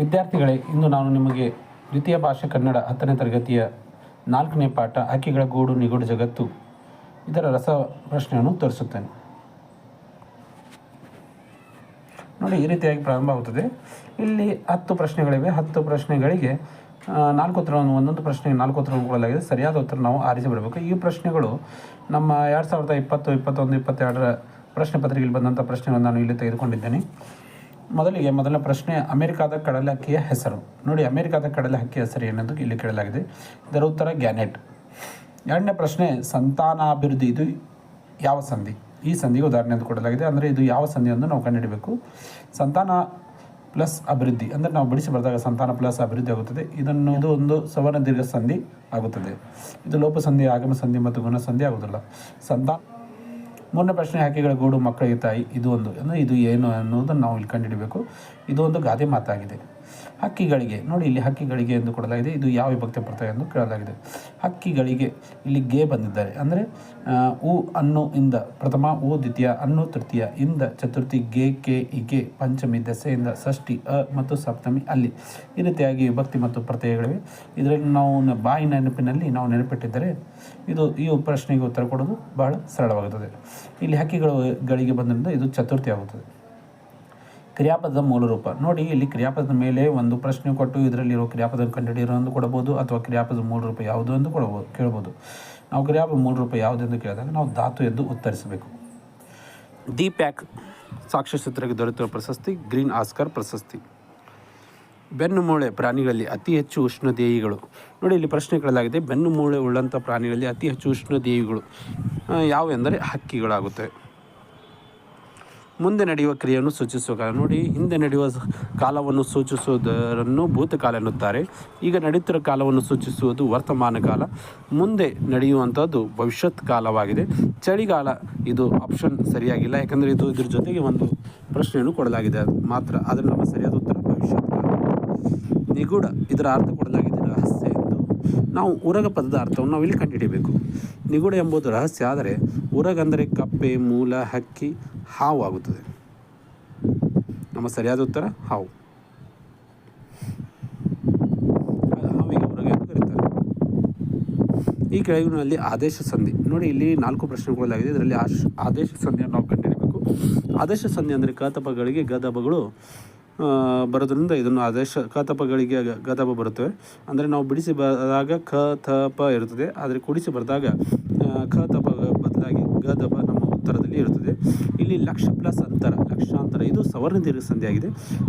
ವಿದ್ಯಾರ್ಥಿಗಳೇ, ಇಂದು ನಾನು ನಿಮಗೆ ದ್ವಿತೀಯ ಭಾಷೆ ಕನ್ನಡ ಹತ್ತನೇ ತರಗತಿಯ ನಾಲ್ಕನೇ ಪಾಠ ಹಕ್ಕಿಗಳ ಗೂಡು ನಿಗೂಢ ಜಗತ್ತು, ಇದರ ರಸ ಪ್ರಶ್ನೆಯನ್ನು ತೋರಿಸುತ್ತೇನೆ. ನೋಡಿ, ಈ ರೀತಿಯಾಗಿ ಪ್ರಾರಂಭ ಆಗುತ್ತದೆ. ಇಲ್ಲಿ ಹತ್ತು ಪ್ರಶ್ನೆಗಳಿವೆ. ಹತ್ತು ಪ್ರಶ್ನೆಗಳಿಗೆ ನಾಲ್ಕು ಉತ್ತರವನ್ನು ಒಂದೊಂದು ಪ್ರಶ್ನೆಗೆ ನಾಲ್ಕು ಉತ್ತರವನ್ನು ಕೊಡಲಾಗಿದೆ ಸರಿಯಾದ ಉತ್ತರ ನಾವು ಆರಿಸಿ ಬಿಡಬೇಕು. ಈ ಪ್ರಶ್ನೆಗಳು ನಮ್ಮ ಎರಡು ಸಾವಿರದ ಇಪ್ಪತ್ತು, ಇಪ್ಪತ್ತೊಂದು, ಇಪ್ಪತ್ತೆರಡರ ಪ್ರಶ್ನೆ ಪತ್ರಿಕೆಯಲ್ಲಿ ಬಂದಂಥ ಪ್ರಶ್ನೆಗಳನ್ನು ನಾನು ಇಲ್ಲಿ ತೆಗೆದುಕೊಂಡಿದ್ದೇನೆ. ಮೊದಲಿಗೆ ಮೊದಲ ಪ್ರಶ್ನೆ ಅಮೆರಿಕಾದ ಕಡಲೆ ಹಕ್ಕಿಯ ಹೆಸರು. ನೋಡಿ, ಅಮೆರಿಕಾದ ಕಡಲೆ ಹಕ್ಕಿಯ ಹೆಸರು ಏನೆಂದು ಇಲ್ಲಿ ಕೇಳಲಾಗಿದೆ. ಇದರ ಉತ್ತರ ಗ್ಯಾನೆಟ್. ಎರಡನೇ ಪ್ರಶ್ನೆ, ಸಂತಾನಾಭಿವೃದ್ಧಿ ಇದು ಯಾವ ಸಂಧಿ? ಈ ಸಂಧಿಗೆ ಉದಾಹರಣೆ ಎಂದು ಕೊಡಲಾಗಿದೆ. ಅಂದರೆ ಇದು ಯಾವ ಸಂಧಿ ನಾವು ಕಂಡುಹಿಡಬೇಕು? ಸಂತಾನ ಪ್ಲಸ್ ಅಭಿವೃದ್ಧಿ. ಅಂದರೆ ನಾವು ಬಿಡಿಸಿ ಬರೆದಾಗ ಸಂತಾನ ಪ್ಲಸ್ ಅಭಿವೃದ್ಧಿ ಆಗುತ್ತದೆ. ಇದನ್ನು, ಇದು ಒಂದು ಸವರ್ಣ ದೀರ್ಘ ಸಂಧಿ ಆಗುತ್ತದೆ. ಇದು ಲೋಪ ಸಂಧಿ ಆಗಮ ಸಂಧಿ ಮತ್ತು ಗುಣ ಸಂಧಿ ಆಗುವುದಿಲ್ಲ. ಸಂತಾನ ಮೂರನೇ ಪ್ರಶ್ನೆ ಹಾಕಿಗಳ ಗೂಡು ಮಕ್ಕಳಿಗೆ ತಾಯಿ, ಇದು ಒಂದು, ಅಂದರೆ ಇದು ಏನು ಅನ್ನೋದನ್ನು ನಾವು ಇಲ್ಲಿ ಕಂಡುಹಿಡಬೇಕು. ಇದು ಒಂದು ಗಾದೆ ಮಾತಾಗಿದೆ. ಹಕ್ಕಿಗಳಿಗೆ, ನೋಡಿ ಇಲ್ಲಿ ಹಕ್ಕಿಗಳಿಗೆ ಎಂದು ಕೊಡಲಾಗಿದೆ. ಇದು ಯಾವ ವಿಭಕ್ತಿ ಬರ್ತದೆ ಎಂದು ಕೇಳಲಾಗಿದೆ. ಹಕ್ಕಿಗಳಿಗೆ ಇಲ್ಲಿ ಗೆ ಬಂದಿದ್ದಾರೆ. ಅಂದರೆ ಉ, ಅನ್ನು, ಇಂದ, ಪ್ರಥಮ, ಉ, ದ್ವಿತೀಯ, ಅನ್ನು, ತೃತೀಯ, ಇಂದ, ಚತುರ್ಥಿ, ಗೆ, ಕೆ ಇಗೆ ಪಂಚಮಿ, ದಸೆಯಿಂದ ಷಷ್ಠಿ, ಅ, ಮತ್ತು ಸಪ್ತಮಿ, ಅಲ್ಲಿ. ಈ ರೀತಿಯಾಗಿ ವಿಭಕ್ತಿ ಮತ್ತು ಪ್ರತ್ಯಯಗಳಿವೆ. ಇದರಲ್ಲಿ ನಾವು ಬಾಯಿ ನೆನಪಿನಲ್ಲಿ ನಾವು ನೆನಪಿಟ್ಟಿದ್ದರೆ, ಇದು, ಈ ಪ್ರಶ್ನೆಗೆ ಉತ್ತರ ಕೊಡೋದು ಬಹಳ ಸರಳವಾಗುತ್ತದೆ. ಇಲ್ಲಿ ಹಕ್ಕಿಗಳು ಗಳಿಗೆ ಬಂದ್ರಿಂದ ಇದು ಚತುರ್ಥಿ ಆಗುತ್ತದೆ. ಕ್ರಿಯಾಪದದ ಮೂಲ ರೂಪ. ನೋಡಿ, ಇಲ್ಲಿ ಕ್ರಿಯಾಪದದ ಮೇಲೆ ಒಂದು ಪ್ರಶ್ನೆ ಕೊಟ್ಟು ಇದರಲ್ಲಿರೋ ಕ್ರಿಯಾಪದ ಕಂಡುಹಿಡಿಯಿರೋ ಎಂದು ಕೊಡಬಹುದು ಅಥವಾ ಕ್ರಿಯಾಪದ ಮೂಲ ರೂಪ ಯಾವುದು ಎಂದು ಕೊಡಬಹುದು ಕೇಳ್ಬೋದು ನಾವು ಕ್ರಿಯಾಪದ ಮೂಲ ರೂಪ ಯಾವುದೆಂದು ಕೇಳಿದಾಗ ನಾವು ಧಾತು ಎಂದು ಉತ್ತರಿಸಬೇಕು. ದಿ ಪ್ಯಾಕ್ ಸಾಕ್ಷ್ಯಚಿತ್ರಕ್ಕೆ ದೊರೆತಿರುವ ಪ್ರಶಸ್ತಿ, ಗ್ರೀನ್ ಆಸ್ಕರ್ ಪ್ರಶಸ್ತಿ. ಬೆನ್ನು ಮೂಳೆ ಪ್ರಾಣಿಗಳಲ್ಲಿ ಅತಿ ಹೆಚ್ಚು ಉಷ್ಣದೇಹಿಗಳು. ನೋಡಿ, ಇಲ್ಲಿ ಪ್ರಶ್ನೆ ಕೇಳಲಾಗಿದೆ, ಬೆನ್ನು ಮೂಳೆ ಉಳ್ಳಂಥ ಪ್ರಾಣಿಗಳಲ್ಲಿ ಅತಿ ಹೆಚ್ಚು ಉಷ್ಣದೇಹಿಗಳು ಯಾವುವೆಂದರೆ ಹಕ್ಕಿಗಳಾಗುತ್ತವೆ ಮುಂದೆ ನಡೆಯುವ ಕ್ರಿಯೆಯನ್ನು ಸೂಚಿಸುವ ಕಾಲ. ನೋಡಿ, ಹಿಂದೆ ನಡೆಯುವ ಕಾಲವನ್ನು ಸೂಚಿಸುವುದರನ್ನು ಭೂತಕಾಲ ಎನ್ನುತ್ತಾರೆ. ಈಗ ನಡೆಯುತ್ತಿರುವ ಕಾಲವನ್ನು ಸೂಚಿಸುವುದು ವರ್ತಮಾನ ಕಾಲ. ಮುಂದೆ ನಡೆಯುವಂಥದ್ದು ಭವಿಷ್ಯತ್ ಕಾಲವಾಗಿದೆ. ಚಳಿಗಾಲ ಇದು ಆಪ್ಷನ್ ಸರಿಯಾಗಿಲ್ಲ. ಯಾಕಂದರೆ ಇದು ಇದ್ರ ಜೊತೆಗೆ ಒಂದು ಪ್ರಶ್ನೆಯನ್ನು ಕೊಡಲಾಗಿದೆ ಮಾತ್ರ. ಅದರ ನಮ್ಮ ಸರಿಯಾದ ಉತ್ತರ ಭವಿಷ್ಯತ್ ಕಾಲ. ನಿಗೂಢ ಇದರ ಅರ್ಥ ಕೊಡಲಾಗಿದೆ. ರಹಸ್ಯ. ನಾವು ಉರಗ ಪದದ ಅರ್ಥವನ್ನು ಇಲ್ಲಿ ಕಂಡುಹಿಡಿಯಬೇಕು. ನಿಗೂಢ ಎಂಬುದು ರಹಸ್ಯ, ಆದರೆ ಉರಗ ಅಂದರೆ ಕಪ್ಪೆ, ಮೂಲ, ಹಕ್ಕಿ, ಹಾವು ಆಗುತ್ತದೆ. ನಮ್ಮ ಸರಿಯಾದ ಉತ್ತರ, ಹಾವು. ಹಾವಿಗೆ ಈ ಕೆಳಗಿನಲ್ಲಿ ಆದೇಶ ಸಂಧಿ. ನೋಡಿ, ಇಲ್ಲಿ ನಾಲ್ಕು ಪ್ರಶ್ನೆಗಳಾಗಿದೆ. ಇದರಲ್ಲಿ ಆಶ್ ಆದೇಶ ಸಂಧಿಯನ್ನು ನಾವು ಕಂಡುಹಿಡಬೇಕು ಆದೇಶ ಸಂಧಿ ಅಂದರೆ ಕತಪಗಳಿಗೆ ಗದಬಗಳು ಬರೋದ್ರಿಂದ ಇದನ್ನು ಆದೇಶ ಕತಪಗಳಿಗೆ ಗ- ಗದಬ ಬರುತ್ತವೆ. ಅಂದರೆ ನಾವು ಬಿಡಿಸಿ ಬರೆದಾಗ ಕ, ಥ, ಪ ಇರುತ್ತದೆ. ಆದರೆ ಕುಡಿಸಿ ಬರೆದಾಗ ಖ ತಪ ಬದಲಾಗಿ ಗ ತಪ ನಮ್ಮ ಉತ್ತರದಲ್ಲಿ ಇರುತ್ತದೆ. ಇಲ್ಲಿ ಲಕ್ಷ ಪ್ಲಸ್ ಅಂತರ, ಲಕ್ಷಾಂತರ, ಇದು ಸವರ್ಣ ದೀರ್ಘ ಸಂಧಿಯಾಗಿದೆ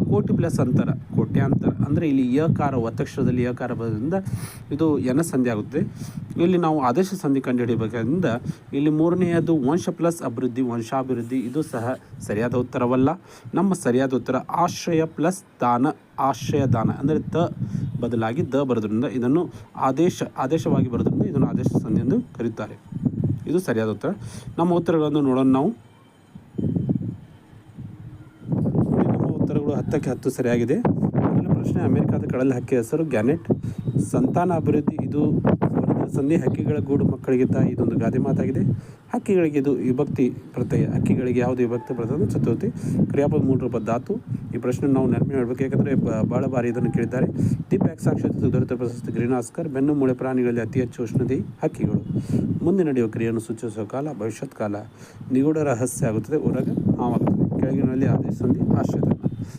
ಕೋಟಿ ಪ್ಲಸ್ ಅಂತರ, ಕೋಟ್ಯಾಂತರ, ಅಂದರೆ ಇಲ್ಲಿ ಯಕಾರ ಒತ್ತಕ್ಷರದಲ್ಲಿ ಯಕಾರ ಬರೋದ್ರಿಂದ ಇದು ಎನ ಸಂಧಿ ಆಗುತ್ತದೆ ಇಲ್ಲಿ ನಾವು ಆದೇಶ ಸಂಧಿ ಕಂಡುಹಿಡಿಯಬೇಕಾದ್ರಿಂದ ಇಲ್ಲಿ ಮೂರನೆಯದು ವಂಶ ಪ್ಲಸ್ ಅಭಿವೃದ್ಧಿ, ವಂಶಾಭಿವೃದ್ಧಿ, ಇದು ಸಹ ಸರಿಯಾದ ಉತ್ತರವಲ್ಲ. ನಮ್ಮ ಸರಿಯಾದ ಉತ್ತರ ಆಶ್ರಯ ಪ್ಲಸ್ ದಾನ, ಆಶ್ರಯ ದಾನ ಅಂದರೆ ತ ಬದಲಾಗಿ ದ ಬರೋದ್ರಿಂದ ಇದನ್ನು ಆದೇಶ, ಆದೇಶವಾಗಿ ಬರೋದ್ರಿಂದ ಇದನ್ನು ಆದೇಶ ಸಂಧಿ ಎಂದು ಕರೆಯುತ್ತಾರೆ ಇದು ಸರಿಯಾದ ಉತ್ತರ. ನಮ್ಮ ಉತ್ತರಗಳನ್ನು ನೋಡೋಣ ನಾವು. ಉತ್ತರಗಳು ಹತ್ತಕ್ಕೆ ಹತ್ತು ಸರಿಯಾಗಿದೆ. ಮೊದಲ ಪ್ರಶ್ನೆ, ಅಮೆರಿಕಾದ ಕಡಲ ಹಕ್ಕಿ ಹೆಸರು ಗ್ಯಾನೆಟ್. ಸಂತಾನ ಅಭಿವೃದ್ಧಿ, ಇದು ಸಂಧಿ ಹಕ್ಕಿಗಳ ಗೂಡು ಮಕ್ಕಳಿಗೆ ತಾಯಿ ಇದೊಂದು ಗಾದೆ ಮಾತಾಗಿದೆ. ಹಕ್ಕಿಗಳಿಗೆ ಇದು ವಿಭಕ್ತಿ ಪ್ರತ್ಯಯ. ಹಕ್ಕಿಗಳಿಗೆ ಯಾವುದು ವಿಭಕ್ತಿ ಪ್ರತ್ಯಯ? ಚತುರ್ಥಿ, ಕ್ರಿಯಾಪದ ಮೂಲ ರೂಪ ಧಾತು. ಈ ಪ್ರಶ್ನೆ ನಾವು ನೆನಪು ಮಾಡಬೇಕು ಯಾಕಂದರೆ ಭಾಳ ಬಾರಿ ಇದನ್ನು ಕೇಳಿದ್ದಾರೆ. ದಿ ಪ್ಯಾಕ್ ಸಾಕ್ಷಾತ್ ದೊರೆತ ಪ್ರಶಸ್ತಿ ಗ್ರೀನ್ ಆಸ್ಕರ್ ಬೆನ್ನು ಮೂಳೆ ಪ್ರಾಣಿಗಳಲ್ಲಿ ಅತಿ ಹೆಚ್ಚು ಉಷ್ಣತೆ ಹಕ್ಕಿಗಳು. ಮುಂದೆ ನಡೆಯುವ ಕ್ರಿಯೆಯನ್ನು ಸೂಚಿಸುವ ಕಾಲ ಭವಿಷ್ಯತ್ ಕಾಲ ನಿಗೂಢ ರಹಸ್ಯ ಆಗುತ್ತದೆ. ಊರಾಗ ಹಾವಾಗುತ್ತದೆ. ಕೆಳಗಿನಲ್ಲಿ ಆದೇಶ ಸಂಧಿ ಆಶ್ರಯದ